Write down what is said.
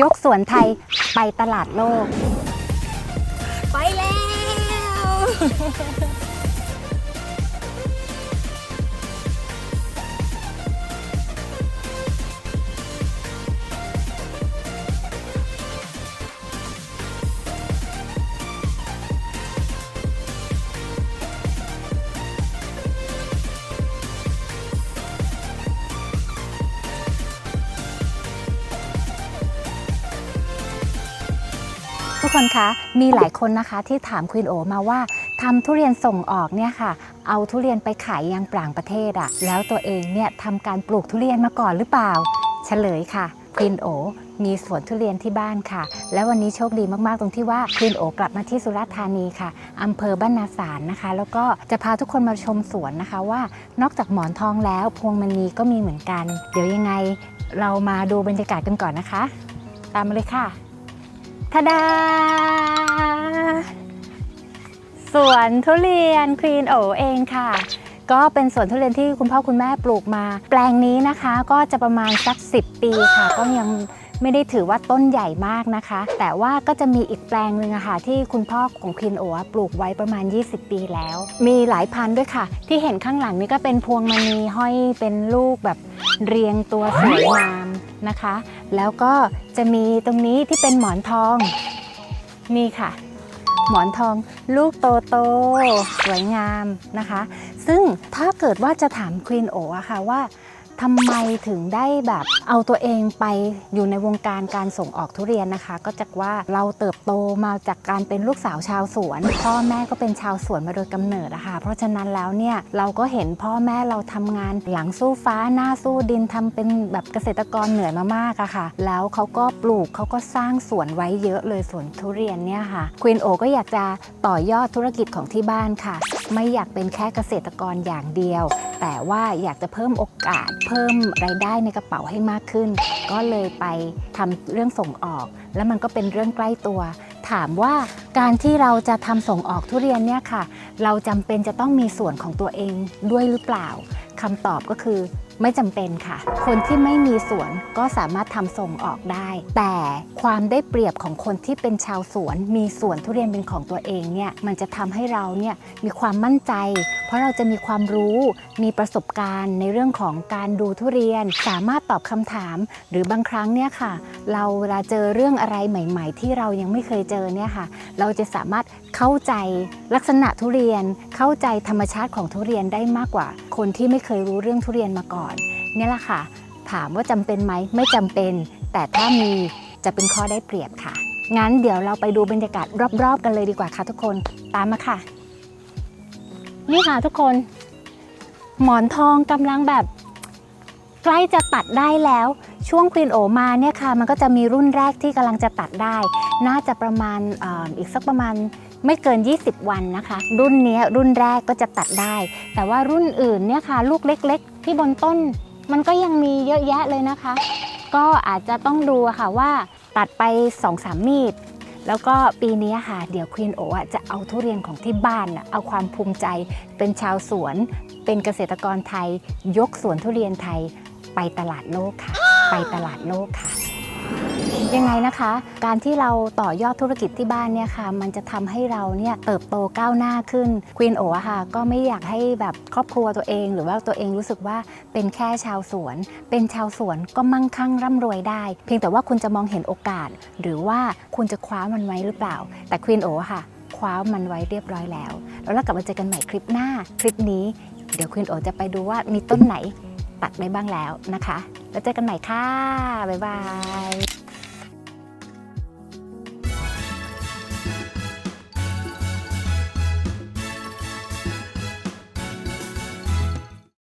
ยกสวนไทยไปตลาดโลก ไปแล้ว ทุกคนคะ มีหลายคนนะคะที่ถามควีนโอมาว่าทำทุเรียนส่งออกเนี่ยค่ะ เอาทุเรียนไปขายยังต่างประเทศอะแล้วตัวเองเนี่ยทำการปลูกทุเรียนมาก่อนหรือเปล่า เฉลยค่ะควีนโอมีสวนทุเรียนที่บ้านค่ะ และวันนี้โชคดีมากๆตรงที่ว่าควีนโอกลับมาที่สุราษฎร์ธานีค่ะอำเภอบ้านนาสารนะคะ แล้วก็จะพาทุกคนมาชมสวนนะคะว่า นอกจากหมอนทองแล้วพวงมณีก็มีเหมือนกัน เดี๋ยวยังไงเรามาดูบรรยากาศกันก่อนนะคะ ตามมาเลยค่ะ ทดา สวนทุเรียนครีนโอเองค่ะ ก็เป็นสวนทุเรียนที่คุณพ่อคุณแม่ปลูกมา แปลงนี้นะคะก็จะประมาณสัก 10 ปีค่ะ ก็ยังไม่ได้ถือว่าต้นใหญ่มากนะคะ แต่ว่าก็จะมีอีกแปลงหนึ่งอะค่ะที่คุณพ่อของครีนโอปลูกไว้ประมาณ 20 ปีแล้ว มีหลายพันธุ์ด้วยค่ะ ที่เห็นข้างหลังนี่ก็เป็นพวงมณีห้อยเป็นลูกแบบเรียงตัวสวยงามนะคะ แล้วก็ จะมีตรงนี้ที่เป็นหมอนทอง นี่ค่ะ หมอนทองลูกโตโตๆสวยงามนะคะ ซึ่งถ้าเกิดว่าจะถามควีนโออะค่ะว่า ทำไมถึงได้แบบเอาตัวเองไปอยู่ในวงการการส่งออกทุเรียนนะคะ ก็จากว่าเราเติบโตมาจากการเป็นลูกสาวชาวสวน พ่อแม่ก็เป็นชาวสวนมาโดยกำเนิดอะค่ะเพราะฉะนั้นแล้วเนี่ยเราก็เห็นพ่อแม่เราทำงานหลังสู้ฟ้าหน้าสู้ดินทำเป็นแบบเกษตรกรเหนื่อยมามากอะค่ะ แล้วเขาก็ปลูกเขาก็สร้างสวนไว้เยอะเลยสวนทุเรียนเนี่ยค่ะควีนโอก็อยากจะต่อยอดธุรกิจของที่บ้านค่ะ ไม่อยากเป็นแค่เกษตรกรอย่างเดียว แต่ว่าอยากจะเพิ่มโอกาส เพิ่มรายได้ในกระเป๋าให้มากขึ้น ก็เลยไปทำเรื่องส่งออก แล้วมันก็เป็นเรื่องใกล้ตัว ถามว่า การที่เราจะทำส่งออกทุเรียนเนี่ยค่ะ เราจำเป็นจะต้องมีส่วนของตัวเองด้วยหรือเปล่าคำตอบก็คือไม่จำเป็นค่ะ คนที่ไม่มีสวนก็สามารถทำส่งออกได้ แต่ความได้เปรียบของคนที่เป็นชาวสวน มีสวนทุเรียนเป็นของตัวเองเนี่ย มันจะทำให้เราเนี่ยมีความมั่นใจ เพราะเราจะมีความรู้ มีประสบการณ์ในเรื่องของการดูทุเรียน สามารถตอบคำถาม หรือบางครั้งเนี่ยค่ะ เราเวลาเจอเรื่องอะไรใหม่ ๆ ที่เรายังไม่เคยเจอเนี่ยค่ะ เราจะสามารถเข้าใจลักษณะทุเรียน เข้าใจธรรมชาติของทุเรียนได้มากกว่า คนที่ไม่เคยรู้เรื่องทุเรียนมาก่อนนี่แหละค่ะ ถามว่าจำเป็นไหมไม่จำเป็น แต่ถ้ามีจะเป็นข้อได้เปรียบค่ะ งั้นเดี๋ยวเราไปดูบรรยากาศรอบๆ กันเลยดีกว่าค่ะทุกคนตามมาค่ะ นี่ค่ะทุกคน หมอนทองกำลังแบบ ใกล้จะตัดได้แล้ว ช่วงควีนโอมาเนี่ยค่ะมันก็จะมีรุ่นแรกที่กำลังจะตัดได้ น่าจะประมาณออีกสักประมาณไม่เกิน 20 วันนะคะ รุ่นนี้รุ่นแรกก็จะตัดได้ แต่ว่ารุ่นอื่นเนี่ยค่ะลูกเล็ก ๆ ที่บนต้น มันก็ยังมีเยอะแยะเลยนะคะ ก็อาจจะต้องดูค่ะว่าตัดไป 2-3 มีดแล้วก็ปีนี้ค่ะ เดี๋ยวควีนโอจะเอาทุเรียนของที่บ้านเอาความภูมิใจ เป็นชาวสวน เป็นเกษตรกรไทย ยกสวนทุเรียนไทยไปตลาดโลกค่ะ ไปตลาดโลกค่ะ ยังไงนะคะ การที่เราต่อยอดธุรกิจที่บ้านเนี่ยค่ะ มันจะทำให้เราเนี่ยเติบโตก้าวหน้าขึ้นควีนโอะค่ะ ก็ไม่อยากให้แบบครอบครัวตัวเอง หรือว่าตัวเองรู้สึกว่าเป็นแค่ชาวสวน เป็นชาวสวนก็มั่งคั่งร่ำรวยได้ เพียงแต่ว่าคุณจะมองเห็นโอกาส หรือว่าคุณจะคว้ามันไว้หรือเปล่า แต่ควีนโอะค่ะคว้ามันไว้เรียบร้อยแล้ว แล้วเรากลับมาเจอกันใหม่คลิปหน้า คลิปนี้ เดี๋ยวควีนโอจะไปดูว่ามีต้นไหนตัดได้บ้างแล้วนะคะ แล้วเจอกันใหม่ค่ะ บ๊ายบาย